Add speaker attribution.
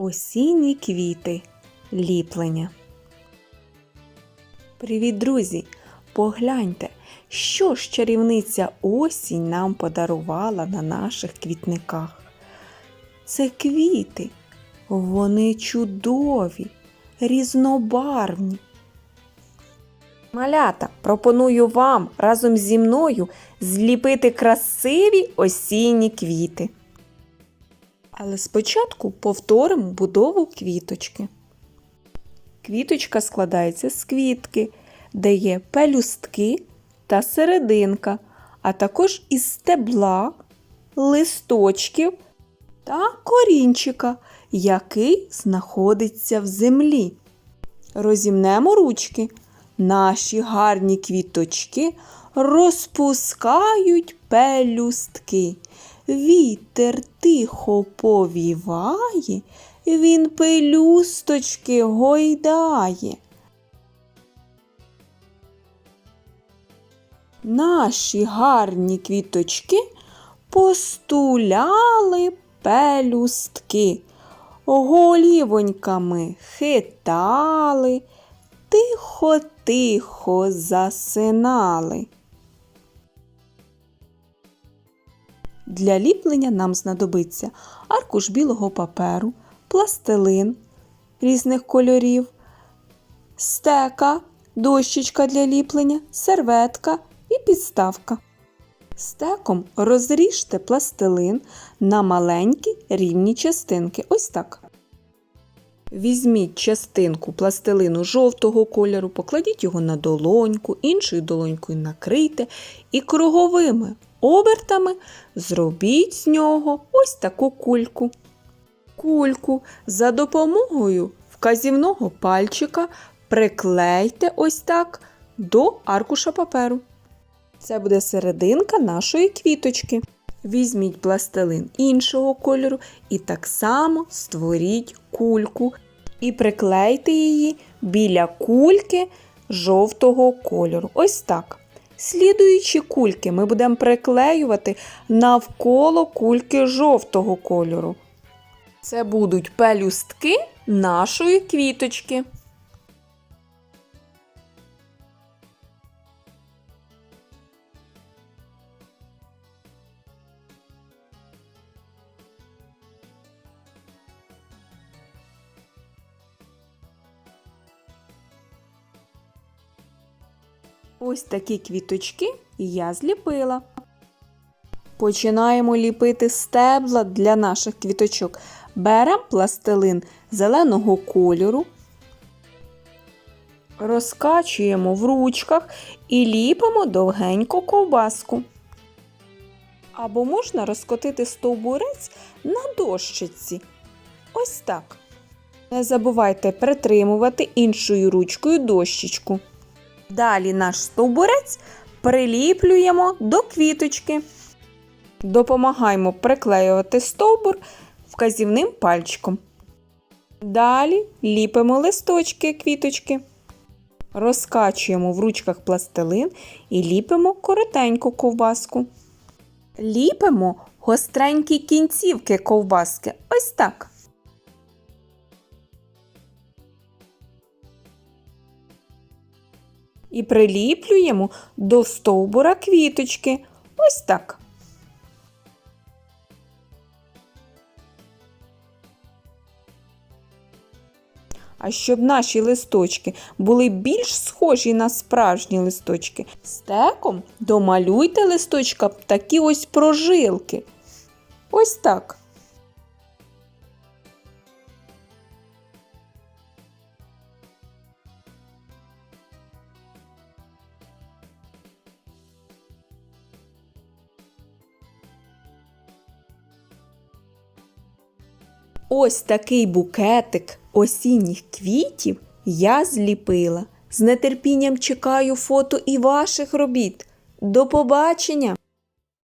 Speaker 1: Осінні квіти. Ліплення. Привіт, друзі! Погляньте, що ж чарівниця осінь нам подарувала на наших квітниках. Це квіти. Вони чудові, різнобарвні. Малята, пропоную вам разом зі мною зліпити красиві осінні квіти. Але спочатку повторимо будову квіточки. Квіточка складається з квітки, де є пелюстки та серединка, а також із стебла, листочків та корінчика, який знаходиться в землі. Розімнемо ручки. Наші гарні квіточки розпускають пелюстки. Вітер тихо повіває, він пелюсточки гойдає. Наші гарні квіточки постуляли пелюстки, голівоньками хитали, тихо-тихо засинали. Для ліплення нам знадобиться аркуш білого паперу, пластилин різних кольорів, стека, дощечка для ліплення, серветка і підставка. Стеком розріжте пластилин на маленькі рівні частинки. Ось так. Візьміть частинку пластилину жовтого кольору, покладіть його на долоньку, іншою долонькою накрийте і круговими обертами зробіть з нього ось таку кульку. Кульку за допомогою вказівного пальчика приклейте ось так до аркуша паперу. Це буде серединка нашої квіточки. Візьміть пластилин іншого кольору і так само створіть кульку і приклейте її біля кульки жовтого кольору. Ось так. Слідуючі кульки ми будемо приклеювати навколо кульки жовтого кольору. Це будуть пелюстки нашої квіточки. Ось такі квіточки я зліпила. Починаємо ліпити стебла для наших квіточок. Беремо пластилин зеленого кольору, розкачуємо в ручках і ліпимо довгеньку ковбаску. Або можна розкотити стовбурець на дощиці. Ось так. Не забувайте притримувати іншою ручкою дощечку. Далі наш стовбурець приліплюємо до квіточки. Допомагаємо приклеювати стовбур вказівним пальчиком. Далі ліпимо листочки квіточки. Розкачуємо в ручках пластилин і ліпимо коротеньку ковбаску. Ліпимо гостренькі кінцівки ковбаски. Ось так. І приліплюємо до стовбура квіточки. Ось так. А щоб наші листочки були більш схожі на справжні листочки, стеком домалюйте листочка такі ось прожилки. Ось так. Ось такий букетик осінніх квітів я зліпила. З нетерпінням чекаю фото і ваших робіт. До побачення!